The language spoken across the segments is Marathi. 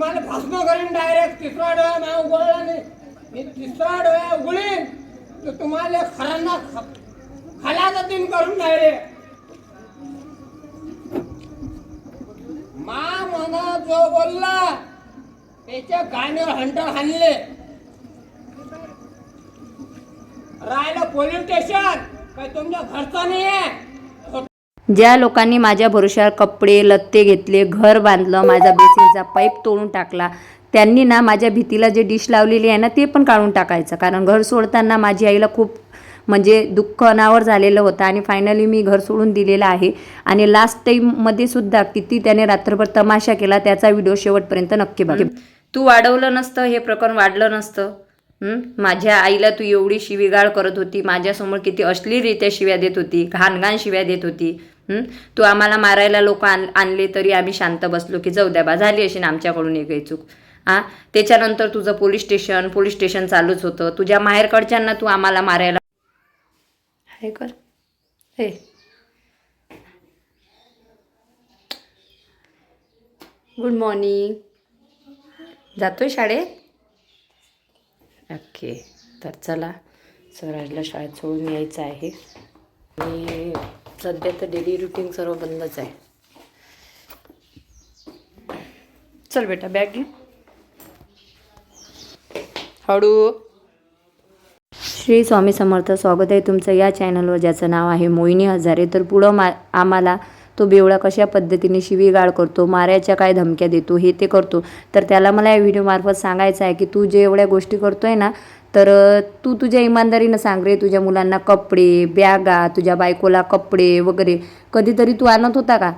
तुम्हाला भस्म करीन डायरेक्ट तिसरा डोळा ना उघडला नाही मी तिसरा डोळा उघडीन तर तुम्हाला खरांना खाला जातीन करून डायरेक्ट मा मना जो बोलला त्याच्या गाण्यावर हंटर हाणले. राहिलं पोलीस स्टेशन काही तुमच्या घरचा नाही आहे ज्या लोकांनी माझ्या भरोश्यावर कपडे लत्ते घेतले घर बांधलं माझा बेसिनचा पाईप तोडून टाकला त्यांनी ना माझ्या भीतीला जे डिश लावलेली आहे ना ते पण काढून टाकायचं. कारण घर सोडताना माझी आईला खूप म्हणजे दुःख अनावर झालेलं होतं आणि फायनली मी घर सोडून दिलेलं आहे. आणि लास्ट टाईममध्ये सुद्धा किती त्याने रात्रभर तमाशा केला त्याचा व्हिडिओ शेवटपर्यंत नक्की बघ. तू वाढवलं नसतं हे प्रकरण वाढलं नसतं. माझ्या आईला तू एवढी शिवीगाळ करत होती माझ्यासमोर किती अश्लीलरित्या शिव्या देत होती घाणघाण शिव्या देत होती. तू आम्हाला मारायला लोक आण आणले तरी आम्ही शांत बसलो की जाऊ द्या बा झाली अशी ना आमच्याकडून एक चूक. आ? त्याच्यानंतर तुझं पोलीस स्टेशन पोलीस स्टेशन चालूच होतं. तुझ्या माहेरकडच्यांना तू आम्हाला मारायला हे कर. हे. गुड मॉर्निंग जातोय शाळेत? ओके. तर चला स्वराजला शाळेत सोडून यायचं आहे. आणि सध्या तर डेली रुटीन सर्व बंदच आहे. चल बेटा बॅग घे. हळू. श्री स्वामी समर्थ स्वागत आहे तुमचं या चॅनलवर ज्याचं नाव आहे मोहिनी हजारे. तर पुढं मा आम्हाला तो बेवडा कशा पद्धतीने शिवीगाळ करतो मारायच्या काय धमक्या देतो हे ते करतो. तर त्याला मला या व्हिडिओमार्फत सांगायचं आहे की तू जे एवढ्या गोष्टी करतोय ना तर तू तुझ्या इमानदारीनं सांग रे तुझ्या मुलांना कपडे बॅगा तुझ्या बायकोला कपडे वगैरे. कधीतरी तू आणत होता का?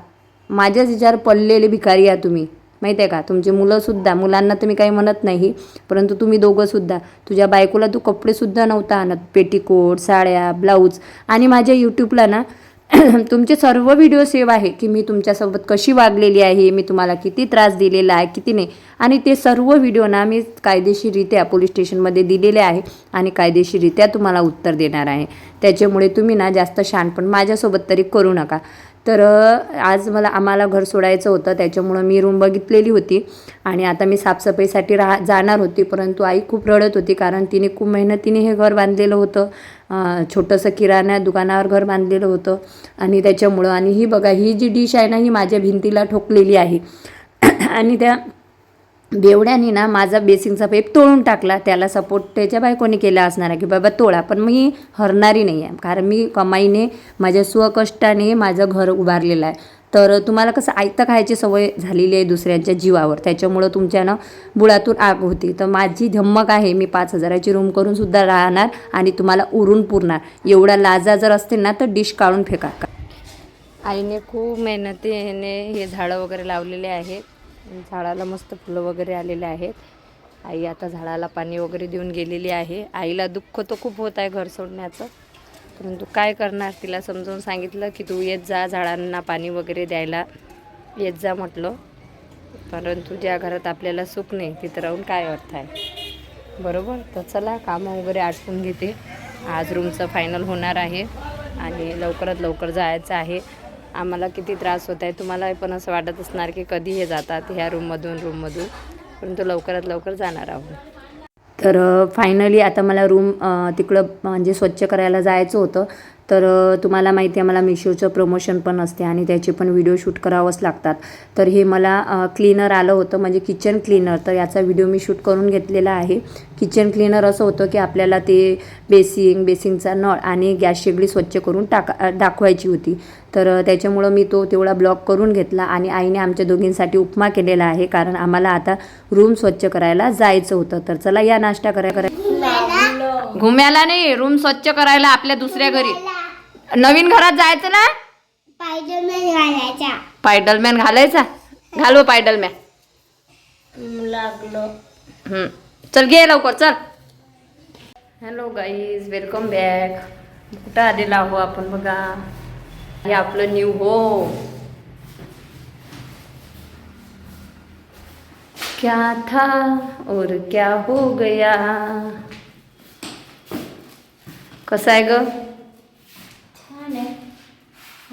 माझ्याच विचार पडलेले भिकारी या तुम्ही. माहीत आहे का? तुमची मुलंसुद्धा मुलांना तर मी काही म्हणत नाही परंतु तुम्ही दोघंसुद्धा तुझ्या बायकोला तू कपडेसुद्धा नव्हता आणत. पेटीकोट साड्या ब्लाऊज. आणि माझ्या यूट्यूबला ना तुमचे सर्व व्हिडिओ सेव्ह आहे की मी तुमच्यासोबत कशी वागलेली आहे मी तुम्हाला किती त्रास दिलेला आहे किती नाही. आणि ते सर्व व्हिडिओ ना मी कायदेशीररित्या पोलीस स्टेशनमध्ये दिलेले आहे आणि कायदेशीररित्या तुम्हाला उत्तर देणार आहे. त्याच्यामुळे तुम्ही ना जास्त शानपण माझ्यासोबत तरी करू नका. तर आज मला आम्हाला घर सोडायचं होतं त्याच्यामुळं मी रूम बघितलेली होती आणि आता मी साफसफाईसाठी राहा जाणार होती परंतु आई खूप रडत होती कारण तिने खूप मेहनतीने हे घर बांधलेलं होतं. छोटंसं किराणा दुकानावर घर बांधलेलं होतं. आणि त्याच्यामुळं आणि ही बघा ही जी डिश आहे ना ही माझ्या भिंतीला ठोकलेली आहे. आणि त्या बेवड्याने ना माझा बेसिंगचा पेप तोळून टाकला. त्याला सपोर्ट त्याच्या बायकोने केला असणार आहे की बाबा तोळा पण मी हरणारी नाही आहे कारण मी कमाईने माझ्या स्वकष्टाने माझं घर उभारलेलं आहे. तर तुम्हाला कसं आयतं खायची सवय झालेली आहे दुसऱ्यांच्या जीवावर. त्याच्यामुळं तुमच्यानं बुळातून आग होती. तर माझी धम्मक आहे मी पाच हजाराची रूम करून सुद्धा राहणार आणि तुम्हाला उरून पुरणार. एवढा लाजा जर असतील ना तर डिश काढून फेका. आईने खूप मेहनतीने हे झाडं वगैरे लावलेले आहेत. झाडाला मस्त फुलं वगैरे आलेले आहेत. आई आता झाडाला पाणी वगैरे देऊन गेलेली आहे. आईला दुःख तर खूप होत आहे घर सोडण्याचं. परंतु काय करणार तिला समजावून सांगितलं की तू येत जा झाडांना पाणी वगैरे द्यायला. येत जा म्हटलं. परंतु ज्या घरात आपल्याला सुख नाही तिथं राहून काय अर्थ आहे? बरोबर? तर चला कामं वगैरे आटपून घेते. आज रूमचं फायनल होणार आहे आणि लवकरात लवकर जायचं आहे. आम्हाला किती त्रास होत आहे तुम्हाला पण असं वाटत असणार की कधी हे जातात ह्या रूममधून रूममधून परंतु लवकरात लवकर जाणार आहोत. तर फायनली आता मला रूम तिकडं म्हणजे स्वच्छ करायला जायचं होतं. तर तुम्हाला माहिती आहे मला मिशोचं प्रमोशन पण असते आणि त्याचे पण व्हिडिओ शूट करावंच लागतात. तर हे मला क्लीनर आलं होतं म्हणजे किचन क्लीनर तर याचा व्हिडिओ मी शूट करून घेतलेला आहे. किचन क्लीनर असं होतं की आपल्याला ते बेसिंग बेसिंगचा नळ आणि गॅस शेगडी स्वच्छ करून टाका दाखवायची होती. तर त्याच्यामुळं मी तो तेवढा ब्लॉक करून घेतला आणि आईने आमच्या दोघींसाठी उपमा केलेला आहे कारण आम्हाला आता रूम स्वच्छ करायला जायचं होतं. तर चला या नाश्ता करा करा घुम्याला नाही रूम स्वच्छ करायला आपल्या दुसऱ्या घरी. नवीन घरात जायचं ना? पायजन घालायचा. पायडलमॅन घालायचा? घालव पायडलमॅन लागलो. चल घे लवकर चल. हॅलो गाईज वेलकम बॅक कुठं आलेला आहो आपण बघा? हे आपलं न्यू हो क्या था और क्या हो गया? कसं आहे ग? छान आहे.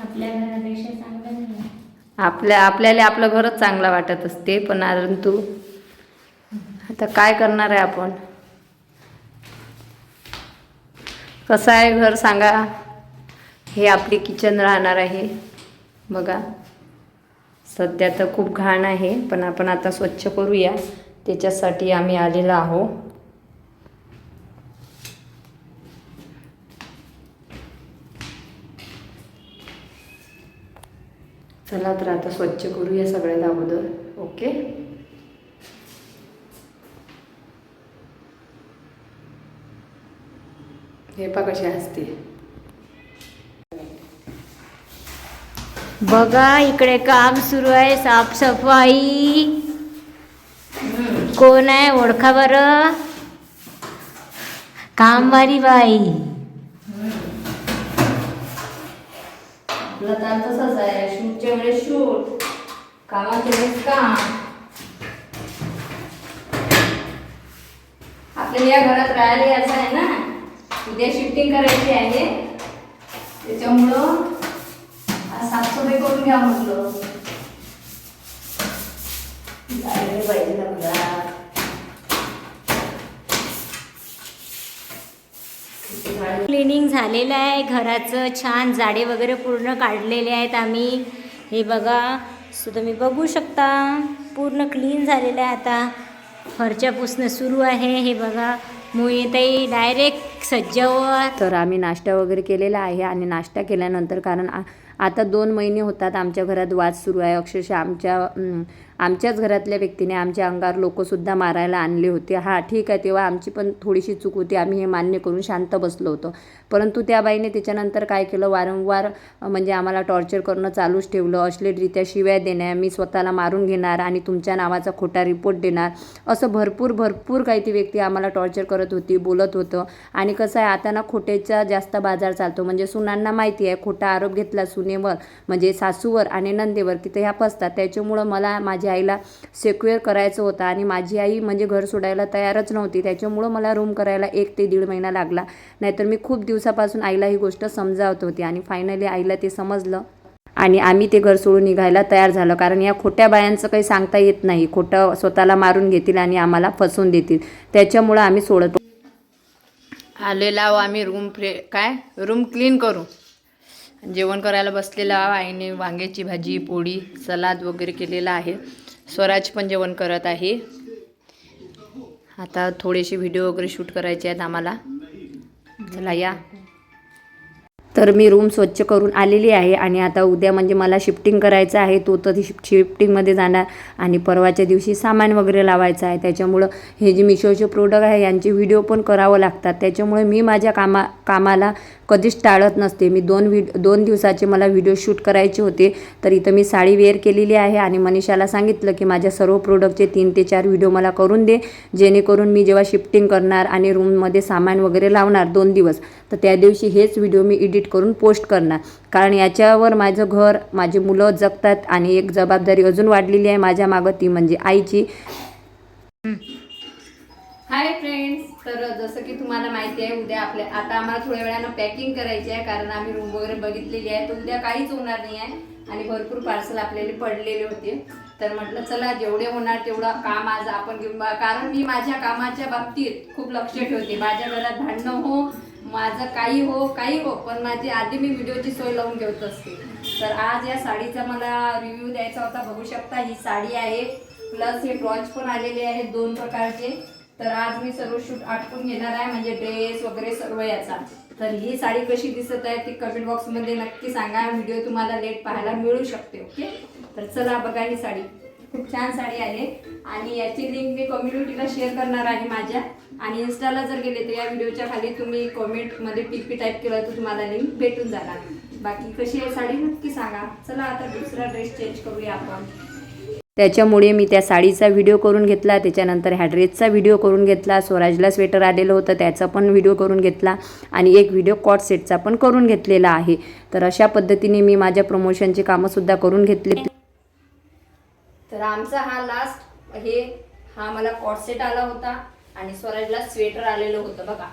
आपल्या घरापेक्षा चांगलं नाही आपल्या आपल्याला आपलं घरच चांगलं वाटत असते पण परंतु आता काय करणार आहे आपण? कसं आहे घर सांगा. हे आपले किचन राहणार आहे. बघा. सध्या तर खूप घाण आहे पण आपण आता स्वच्छ करूया. त्याच्यासाठी आम्ही आलेलो आहो. चला तर आता स्वच्छ करूया सगळ्यात अगोदर. ओके? हे पा कसे असते बघा इकडे काम सुरू आहे साफसफाई. कोण आहे? ओळखा बरं. कामवारी बाई. तसंच आहे. शूटच्या वेळेस शूट कामाच्या वेळेस काम. आपल्याला या घरात राहायला यायचं आहे ना? उद्या शिफ्टिंग करायची आहे. त्याच्यामुळं साफसफाई करून घ्या म्हटलं. जायला पाहिजे ना घरात किती झाडे? क्लिनिंग झालेलं आहे घराचं छान जाडे वगैरे पूर्ण काढलेले आहेत आम्ही. हे बघा सो तुम्ही बघू शकता. पूर्ण क्लीन झालेलं आहे आता. फरच्या पुसणं सुरू आहे हे बघा. मोहिताई डायरेक्ट सज्जावर तर आम्ही नाश्ता वगैरे केलेला आहे आणि नाश्ता केल्यानंतर कारण आ- आता दोन महिने होतात आमच्या घरात वाद सुरू आहे. अक्षरशः आमच्या आमच्याच घरातल्या व्यक्तीने आमच्या अंगावर लोकंसुद्धा मारायला आणले होते. हां ठीक आहे. तेव्हा आमची पण थोडीशी चूक होती. आम्ही हे मान्य करून शांत बसलो होतो. परंतु त्या बाईने त्याच्यानंतर काय केलं? वारंवार म्हणजे आम्हाला टॉर्चर करणं चालूच ठेवलं. अश्लीलरित्या शिव्या देण्या मी स्वतःला मारून घेणार आणि तुमच्या नावाचा खोटा रिपोर्ट देणार. असं भरपूर भरपूर काही ती व्यक्ती आम्हाला टॉर्चर करत होती बोलत होतं. आणि कसं आहे आता ना खोटेचा जास्त बाजार चालतो. म्हणजे सुनांना माहिती आहे खोटा आरोप घेतला सुनेवर म्हणजे सासूवर आणि नंदेवर की ते ह्या फसतात. त्याच्यामुळं मला माझ्या आईला सेक्युअर करायचं होतं आणि माझी आई म्हणजे घर सोडायला तयारच नव्हती. त्याच्यामुळं मला रूम करायला एक ते दीड महिना लागला. नाहीतर मी खूप दिवसापासून आईला ही गोष्ट समजावत होती आणि फायनली आईला ते समजलं. आणि आम्ही ते घर सोडून निघायला तयार झालं. कारण या खोट्या बायांचं काही सांगता येत नाही. खोटं स्वतःला मारून घेतील आणि आम्हाला फसवून देतील. त्याच्यामुळं आम्ही सोडत. आलेला आम्ही रूम फ्रे काय? रूम क्लीन करू. जेवण करायला बसलेला आईने वांग्याची भाजी पोळी सलाद वगैरे केलेला आहे. स्वराज पण जेवण करत आहे. आता थोडेसे व्हिडिओ वगैरे शूट करायचे आहेत आम्हाला. चला या. तर मी रूम स्वच्छ करून आलेली आहे आणि आता उद्या म्हणजे मला शिफ्टिंग करायचं आहे तो तर शिफ्ट शिफ्टिंगमध्ये जाणार आणि परवाच्या दिवशी सामान वगैरे लावायचं आहे. त्याच्यामुळं हे जे मिशोचे प्रोडक्ट आहे यांचे व्हिडिओ पण करावं लागतात. त्याच्यामुळे मी माझ्या कामा कामाला कधीच टाळत नसते. मी दोन व्हिड दोन दिवसाचे मला व्हिडिओ शूट करायचे होते तर इथं मी साडी वेअर केलेली आहे आणि मनीषाला सांगितलं की माझ्या सर्व प्रोडक्टचे तीन ते चार व्हिडिओ मला करून दे जेणेकरून मी जेव्हा शिफ्टिंग करणार आणि रूममध्ये सामान वगैरे लावणार दोन दिवस तर त्या दिवशी हेच व्हिडिओ मी एडिट करून पोस्ट करणार. कारण याच्यावर माझं घर माझी मुलं जगतात आणि एक जबाबदारी अजून वाढलेली आहे माझ्या मागं ती म्हणजे आईची. हाय फ्रेंड्स तर जसं की तुम्हाला माहिती आहे उद्या आपल्या आता आम्हाला थोड्या वेळानं पॅकिंग करायची आहे कारण आम्ही रूम वगैरे बघितलेली आहे. तर उद्या काहीच होणार नाही आहे आणि भरपूर पार्सल आपल्याला पडलेले होते. तर म्हटलं चला जेवढे होणार तेवढं काम आज आपण घेऊन बा- कारण मी माझ्या कामाच्या बाबतीत खूप लक्ष ठेवते. माझ्या घरात भांडणं हो माझं काही हो काही हो पण माझी आधी मी व्हिडिओची सोय लावून घेत असते. तर आज या साडीचा मला रिव्ह्यू द्यायचा होता. बघू शकता ही साडी आहे. प्लस हे ब्रॉच पण आलेले आहेत दोन प्रकारचे. तर आज मी सर्व शूट आटपून घेणार आहे म्हणजे ड्रेस वगैरे सर्व याचा. तर ही साडी कशी दिसत आहे ती कमेंट बॉक्समध्ये नक्की सांगा. व्हिडिओ तुम्हाला लेट पाहायला मिळू शकते ओके तर चला बघा ही साडी. खूप छान साडी आहे. आणि याची लिंक मी कम्युनिटीला शेअर करणार आहे माझ्या. आणि इन्स्टाला जर गेले तर या व्हिडिओच्या खाली तुम्ही कमेंटमध्ये पी टाईप केलं तर तुम्हाला लिंक भेटून जाणार. बाकी कशी आहे साडी नक्की सांगा. चला आता दुसरा ड्रेस चेंज करूया आपण. त्याच्यामुळे मी त्या साडीचा व्हिडिओ करून घेतला. त्याच्यानंतर ह्या ड्रेसचा व्हिडिओ करून घेतला. स्वराजला स्वेटर आलेलं होतं त्याचा पण व्हिडिओ करून घेतला. आणि एक व्हिडिओ कॉट सेटचा पण करून घेतलेला आहे. तर अशा पद्धतीने मी माझ्या प्रमोशनची कामंसुद्धा करून घेतली. तर आमचा हा लास्ट हे हा मला कॉट सेट आला होता. आणि स्वराजला स्वेटर आलेलं होतं. बघा.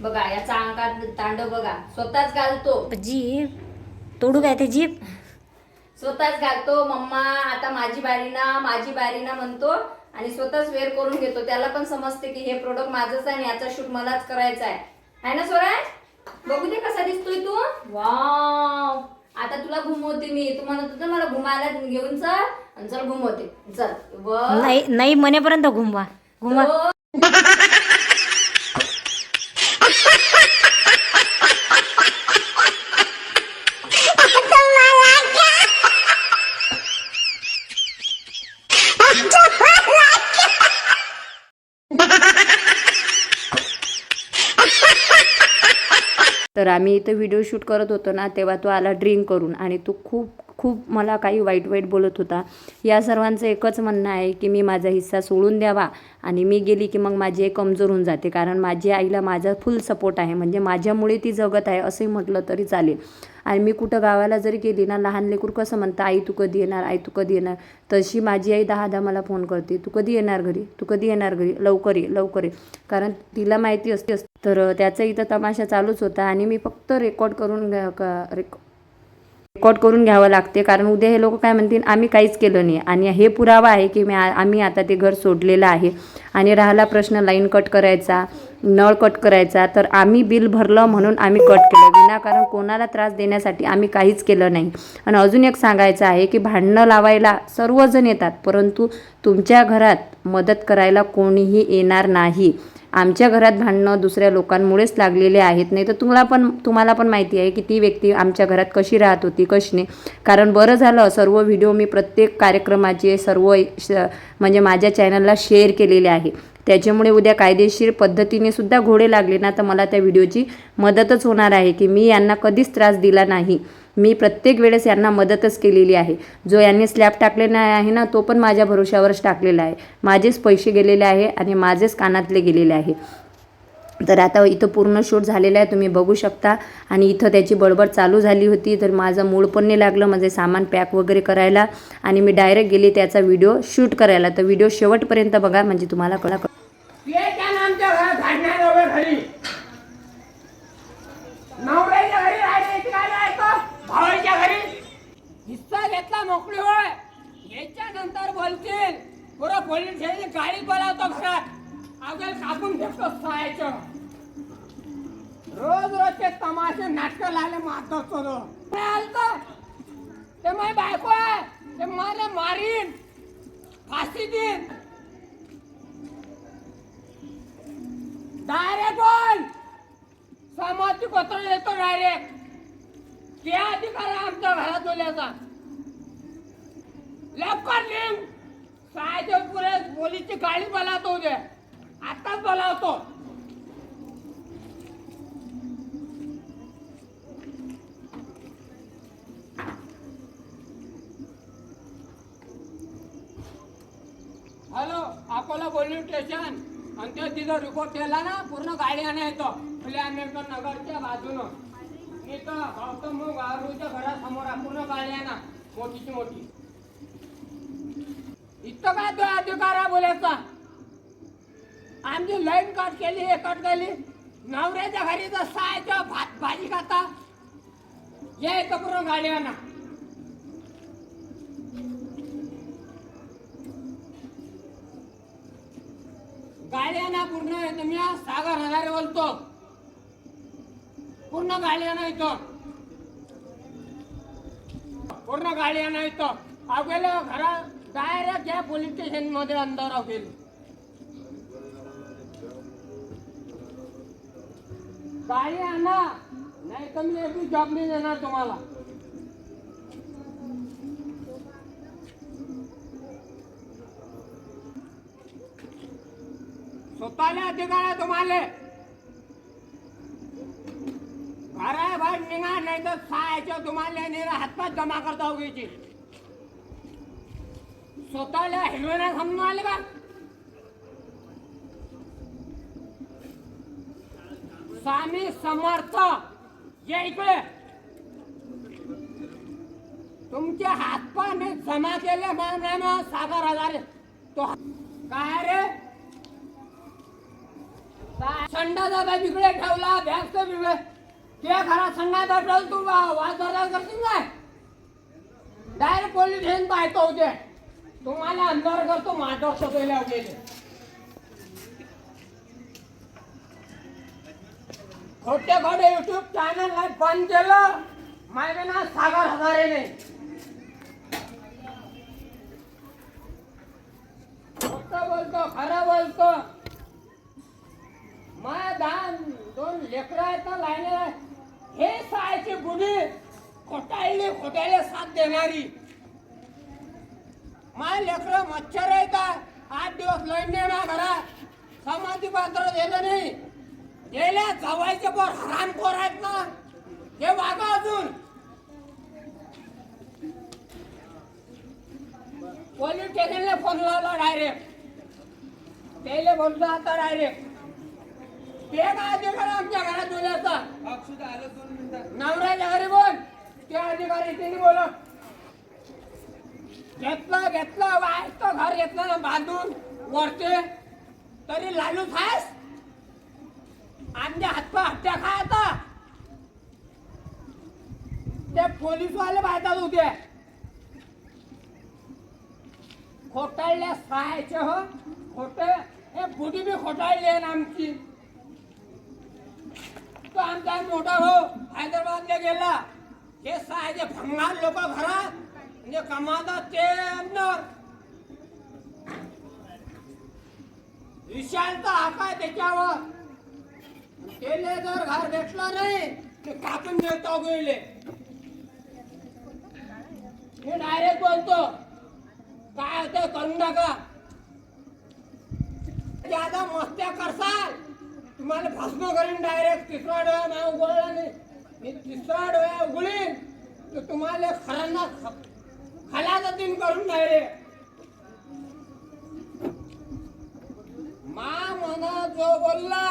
बघा याचा अंकात तांडव बघा. स्वतःच घालतो. जीप. तोडू काय ते जीप? स्वतःच घालतो मम्मा आता माझी बारी ना माझी बारी ना म्हणतो आणि स्वतःच वेअर करून घेतो. त्याला पण समजते की हे प्रोडक्ट माझंच आहे आणि याचा शूट मलाच करायचा आहे. आहे ना स्वराज? बघू दे कसा दिसतोय तू. वाव आता तुला घुमवते मी. तू म्हणत होतं मला घुमायला घेऊन चल. आणि चल घुमवते चल. व नाही नाही म्हणेपर्यंत घुमवा. घुमा. तर आम्ही इथं व्हिडिओ शूट करत होतो ना तेव्हा तो आला ड्रिंक करून आणि तो खूप खूप मला काही वाईट वाईट बोलत होता. या सर्वांचं एकच म्हणणं आहे की मी माझा हिस्सा सोडून द्यावा आणि मी गेली की मग माझी एक कमजोर होऊन जाते. कारण माझी आईला माझा फुल सपोर्ट आहे. म्हणजे माझ्यामुळे ती जगत आहे असंही म्हटलं तरी चालेल. आणि मी कुठं गावाला जरी गेली ना लहान लेकरू कसं म्हणतं आई तू कधी येणार? आई तू कधी येणार? तशी माझी आई दहा दहा मला फोन करते. तू कधी येणार घरी? तू कधी येणार घरी? लवकर ये लवकर ये. कारण तिला माहिती असते. तर त्याचा इथं तमाशा चालूच होता आणि मी फक्त रेकॉर्ड करून घ्या- रेक रेकॉर्ड करून घ्यावं लागते. कारण उद्या हे लोक काय म्हणतील आम्ही काहीच केलं नाही. आणि हे पुरावा आहे की मी आम्ही आता ते घर सोडलेलं आहे. आणि राहिला प्रश्न लाईन कट करायचा. नळ कट करायचा तर आम्ही बिल भरलं म्हणून आम्ही कट केलं. विनाकारण कोणाला त्रास देण्यासाठी आम्ही काहीच केलं नाही. आणि अजून एक सांगायचं आहे की भांडणं लावायला सर्वजण येतात परंतु तुमच्या घरात मदत करायला कोणीही येणार नाही. आमच्या घरात भांडणं दुसऱ्या लोकांमुळेच लागलेले आहेत. नाही तर तुम्हाला पण तुम्हाला पण माहिती आहे की ती व्यक्ती आमच्या घरात कशी राहत होती कशी नाही. कारण बरं झालं सर्व व्हिडिओ मी प्रत्येक कार्यक्रमाचे सर्व श म्हणजे माझ्या चॅनलला शेअर केलेले आहे. त्याच्यामुळे उद्या कायदेशीर पद्धतीने सुद्धा घोडे लागले ना तर मला त्या व्हिडिओची मदतच होणार आहे की मी यांना कधीच त्रास दिला नाही. मी प्रत्येक वेळेस यांना मदतच केलेली आहे. जो यांनी स्लॅब टाकलेला आहे ना तो पण माझ्या भरोशावरच टाकलेला आहे. माझेच पैसे गेलेले आहे आणि माझेच कानातले गेलेले आहे. तर आता इथं पूर्ण शूट झालेलं आहे तुम्ही बघू शकता. आणि इथं त्याची बडबड चालू झाली होती तर माझं मूळ पण नाही लागलं माझे सामान पॅक वगैरे करायला. आणि मी डायरेक्ट गेले त्याचा व्हिडिओ शूट करायला. तर व्हिडिओ शेवटपर्यंत बघा म्हणजे तुम्हाला कळा कळ तुमच्या घरात धान्या नव्या घरी. नवऱ्याच्या घरी राहिले काय राहायचं भावाच्या घरी. हिस्सा घेतला मोकळी होय याच्या नंतर बोलतील पुरं पोलीस स्टेशन गाडी बोलावतो घरात. अगोदर कापून घेतो सायचं. रोज रोजचे तमाशे नाटक लागले मारतो तो काय आलतं. ते माझी बायको आहे. ते मला मारीन. फाशी देईन. डायरेक्ट बोल. समाजची पत्र येतो डायरेक्ट. ते अधिकार आहे आमच्या घरात बोलायचा? लवकर लिंक साहेबपुरे पुढे पोलीसची गाडी बोलावतो उद्या. आताच बोलावतो. Hello Akola police station. आणि ते तिथं रिपोर्ट केला ना पूर्ण गाडी आणायचं फुले आंबेडकर नगरच्या बाजूनं. इथं गौतम मग गारूच्या घरासमोर पूर्ण गाडी आणा मोठीची मोठी. इथं काय तो अधिकार आहे बोलायचा? आमची लाईन कट केली हे कट केली. नवऱ्याच्या घरी तर सायचं भात भाजी खाता या इथं पूर्ण गाडी आणा गाड्यांना पूर्ण येतो मी सागर हजारे बोलतो. पूर्ण गाड्यांना येतो पूर्ण गाड्यांना येतो अगोदर घरा डायरेक्ट या पोलीस स्टेशनमध्ये अंदर अवघेल गाडी आणा नाही तर मी एक जॉब नाही देणार तुम्हाला. स्वतःला अधिकार आहे तुम्हाला घरा निघा नाही तर सहायचं तुम्हाला निरा हातपात जमा करता उगीची. स्वतःला हिरवे नाही समजून आले का? स्वामी समर्थ या इकडे. तुमचे हातपाय मी जमा केले मग सागर हजारे. तो काय रे? संडाचा बॅग तिकडे ठेवला बॅगचं बिबे ते खरा संडाचा ठेवल तू वाद करशील काय? डायरेक्ट पोलीस स्टेशन पाहतो होते तुम्हाला अंधार करतो माझा सगळ्या गेले. खोटे खोटे युट्यूब चॅनल नाही बंद केलं. माझे ना सागर हजारे नाही खोटं बोलतो खरं बोलतो. दान दोन लेकरं आहेत ना हे सायची गुन्हे खोटायले खोटायले साथ देणारी. माय लेकरं मच्छर आहेत आठ दिवस लाईन नाही ना घरात. समाधी पात्र दिलं नाही. गेल्या जवायचे पण हरामखोर आहेत ना. हे वागा अजून. पोलीस स्टेशनला फोन लावला डायरेक्ट. त्याला बोलतो आता डायरेक्ट. ते काय अधिकार आमच्या घरात बोलायचा नवऱ्याच्या घरी बोल. ते अधिकारी त्यांनी बोल. घेतलं घेतलं वायचं घर घेतलं ना बांधून वरते तरी लालू खास आमच्या हातपा हत्या खायचा ते पोलीसवाले पाहतात होते. खोटाळल्या सहायचे हो. खोटे. हे बुडी बी खोटाळली आहे आमची. तो आमचा मोठा भाऊ हैदराबादला गेला. हे सहायचे भंगार लोक घरात म्हणजे कमावतात ते अंदर विशालचा हक्क आहे त्याच्यावर. केले जर घर भेटला नाही ते कापून देतो गेले मी डायरेक्ट बोलतो काय होतं करून नका. ज्यादा मस्त्या करसाल तुम्हाला भस्म करीन डायरेक्ट तिसरा डोळा नाही उघडला नाही. मी तिसरा डोळा उघडीन तर तुम्हाला खरांना खाला जातीन करून डायरेक्ट मा मना जो बोलला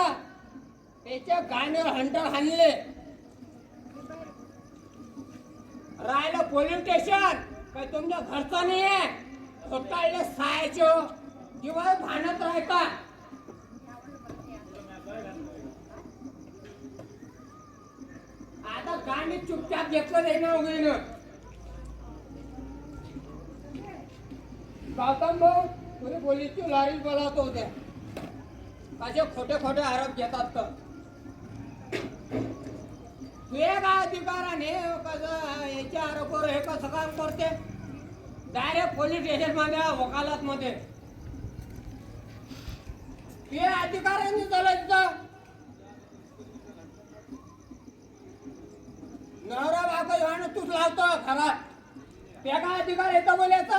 त्याच्या गाण्यावर हंटर हाणले. राहिलं पोलीस स्टेशन काही तुमच्या घरचा नाही आहे स्वतःला सायचं किंवा भांडत राहता आता गाणी चुपचाप घेतलं नाही ना उगीनं. गौतम भाऊ तुम्ही पोलीसची लॉरी बोलावतो होते असे खोटे खोटे आरोप घेतात तर. तुझे काय अधिकाराने कसं याच्या आरोपावर हे कसं काम करते? डायरेक्ट पोलीस स्टेशनमध्ये वकालत मध्ये. ते अधिकाऱ्यांनी चालायचं नवरा बायको जेव्हा तूच लावतो खरा ते काय अधिकार येतो बोलायचा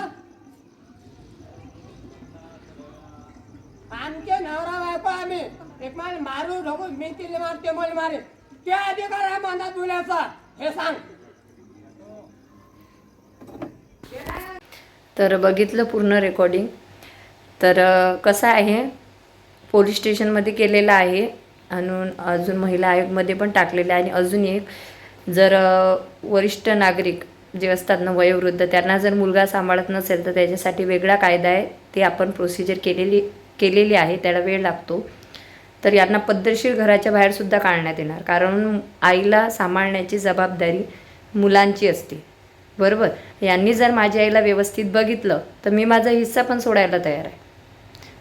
आमचे नवरा बायको आम्ही एक माल मारू ढोकू मी तिला मार ते मला मारे. ते अधिकार आहे मनात बोलायचा हे सांग. तर बघितलं पूर्ण रेकॉर्डिंग तर कसं आहे? पोलीस स्टेशनमध्ये केलेलं आहे. आणि अजून महिला आयोगमध्ये पण टाकलेलं आहे. आणि अजून एक जर वरिष्ठ नागरिक जे असतात ना वयोवृद्ध त्यांना जर मुलगा सांभाळत नसेल तर त्याच्यासाठी वेगळा कायदा आहे. ते आपण प्रोसिजर केलेली केलेली आहे त्याला वेळ लागतो. तर यांना पद्धतशीर घराच्या बाहेरसुद्धा काढण्यात येणार. कारण आईला सांभाळण्याची जबाबदारी मुलांची असते. बरोबर? यांनी जर माझ्या आईला व्यवस्थित बघितलं तर मी माझा हिस्सा पण सोडायला तयार आहे.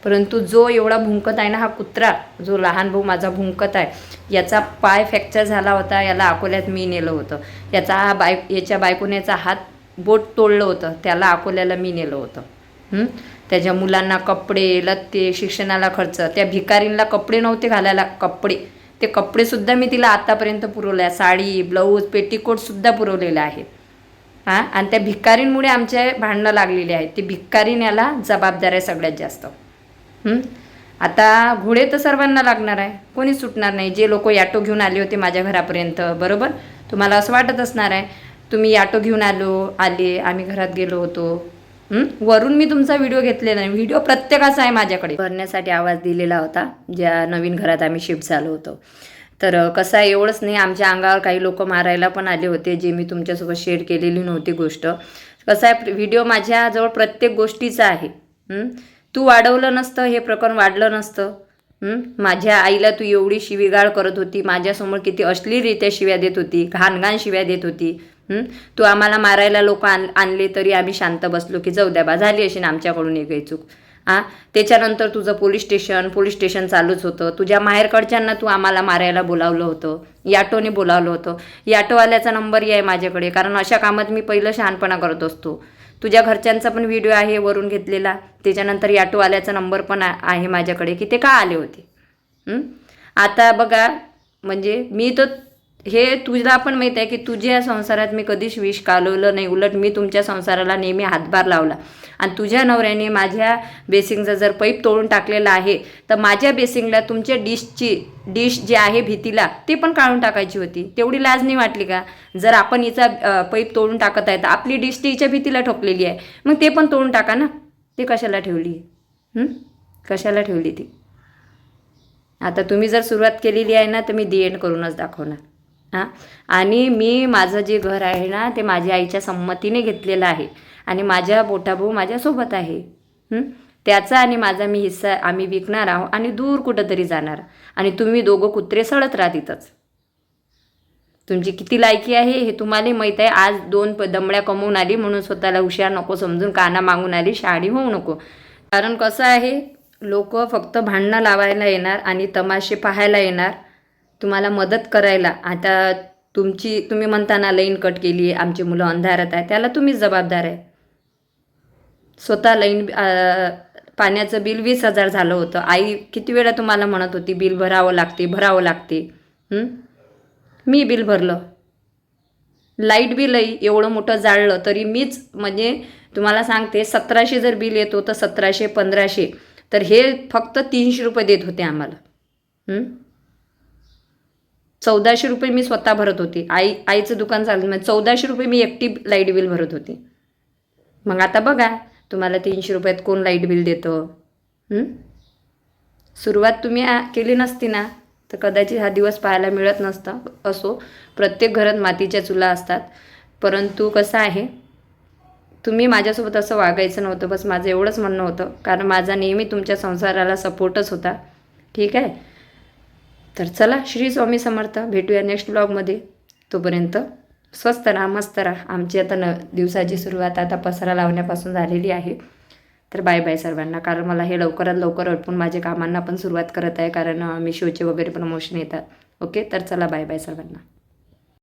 परंतु जो एवढा भुंकत आहे ना हा कुत्रा जो लहान भाऊ माझा भुंकत आहे याचा पाय फ्रॅक्चर झाला होता याला अकोल्यात मी नेलं होतं. याचा हा बाय याच्या बायकोने याचा हात बोट तोडलं होतं त्याला अकोल्याला मी नेलं होतं. त्याच्या मुलांना कपडे लत्ते शिक्षणाला खर्च त्या भिकारींना कपडे नव्हते घालायला कपडे. ते कपडेसुद्धा मी तिला आतापर्यंत पुरवल्या साडी ब्लाऊज पेटीकोटसुद्धा पुरवलेले आहेत. हां? आणि त्या भिकारींमुळे आमचे भांडणं लागलेली आहेत. ते भिकारीन याला जबाबदार आहे सगळ्यात जास्त. आता घोडे तर सर्वांना लागणार आहे. कोणी सुटणार नाही. जे लोक याटो घेऊन आले होते माझ्या घरापर्यंत बरोबर? तुम्हाला असं वाटत असणार आहे. तुम्ही याटो घेऊन आलो आले आम्ही घरात गेलो होतो. वरून मी तुमचा व्हिडिओ घेतलेला नाही. व्हिडिओ प्रत्येकाचा आहे माझ्याकडे. भरण्यासाठी आवाज दिलेला होता ज्या नवीन घरात आम्ही शिफ्ट झालो होतो. तर कसं आहे एवढंच नाही. आमच्या अंगावर काही लोक मारायला पण आले होते जे मी तुमच्यासोबत शेअर केलेली नव्हती गोष्ट. कसं आहे व्हिडिओ माझ्याजवळ प्रत्येक गोष्टीचा आहे. तू वाढवलं नसतं हे प्रकरण वाढलं नसतं. माझ्या आईला तू एवढी शिवीगाळ करत होती माझ्यासमोर किती अश्लीलरित्या शिव्या देत होती घाणघाण शिव्या देत होती. तू आम्हाला मारायला लोक आण आणले तरी आम्ही शांत बसलो की जाऊ द्या बा झाली अशी ना आमच्याकडून एक चूक. हां त्याच्यानंतर तुझं पोलीस स्टेशन पोलीस स्टेशन चालूच होतं. तुझ्या माहेरकडच्यांना तू आम्हाला मारायला बोलावलं होतं. याटोने बोलावलं होतं. याटोवाल्याचा नंबरही आहे माझ्याकडे कारण अशा कामात मी पहिलं शहाणपणा करत असतो. तुझ्या घरच्यांचा पण व्हिडिओ आहे वरून घेतलेला. त्याच्यानंतर याटोवाल्याचा नंबर पण आहे माझ्याकडे की ते का आले होते? आता बघा म्हणजे मी तर हे तुला पण माहीत आहे की तुझ्या संसारात मी कधीच विष कालवलं नाही. उलट मी तुमच्या संसाराला नेहमी हातभार लावला. आणि तुझ्या नवऱ्याने माझ्या बेसिंगचा जर पैप तोडून टाकलेला आहे तर माझ्या बेसिंगला तुमच्या डिशची डिश जी आहे भीतीला ते पण काढून टाकायची होती. तेवढी लाज नाही वाटली का? जर आपण हिचा पैप तोडून टाकत आहे तर आपली डिश ती हिच्या भीतीला ठोकलेली आहे. मग ते पण तोडून टाका ना. ते कशाला ठेवली? कशाला ठेवली ती? आता तुम्ही जर सुरुवात केलेली आहे ना तर मी दी एंड करूनच दाखवणार. हां? आणि मी माझं जे घर आहे ना ते माझ्या आईच्या संमतीने घेतलेलं आहे. आणि माझ्या मोठा भाऊ माझ्यासोबत आहे. त्याचा आणि माझा मी हिस्सा आम्ही विकणार आहोत आणि दूर कुठंतरी जाणार. आणि तुम्ही दोघं कुत्रे सळत राहा तिथंच. तुमची किती लायकी आहे हे तुम्हाला माहीत आहे. आज दोन प दमड्या कमवून आली म्हणून स्वतःला हुशार नको समजून काना मागून आली. शाळी होऊ नको. कारण कसं आहे लोक फक्त भांडणं लावायला येणार आणि तमाशे पाहायला येणार. तुम्हाला मदत करायला. आता तुमची तुम्ही म्हणताना लाईन कट केली आमची मुलं अंधारात आहे त्याला तुम्हीच जबाबदार आहे. स्वतः लाईन पाण्याचं बिल वीस हजार झालं होतं. आई किती वेळा तुम्हाला म्हणत होती बिल भरावं लागते भरावं लागते. मी बिल भरलं. लाइट बिलही एवढं मोठं जाळलं तरी मीच म्हणजे तुम्हाला सांगते सतराशे जर बिल येतो तर सतराशे पंधराशे तर हे फक्त तीनशे रुपये देत होते आम्हाला. चौदाशे रुपये मी स्वतः भरत होती. आई आईचं दुकान चाललं म्हणजे चौदाशे रुपये मी एकटी लाइट बिल भरत होती. मग आता बघा तुम्हाला तीनशे रुपयात कोण लाइट बिल देतं? सुरुवात तुम्ही केली नसती ना तर कदाचित हा दिवस पाहायला मिळत नसता असो. प्रत्येक घरात मातीच्या चुला असतात. परंतु कसं आहे तुम्ही माझ्यासोबत असं वागायचं नव्हतं बस माझं एवढंच म्हणणं होतं. कारण माझा नेहमी तुमच्या संसाराला सपोर्टच होता. ठीक आहे? तर चला श्री स्वामी समर्थ भेटूया नेक्स्ट ब्लॉगमध्ये तोपर्यंत स्वस्त राहा मस्त राहा. आमची आता न दिवसाची सुरुवात आता पसरा लावण्यापासून झालेली आहे. तर बाय बाय सर्वांना. कारण मला हे लवकरात लवकर अडपून माझ्या कामांना पण सुरुवात करत आहे कारण मी शोचे वगैरे प्रमोशन येतात. ओके? तर चला बाय बाय सर्वांना.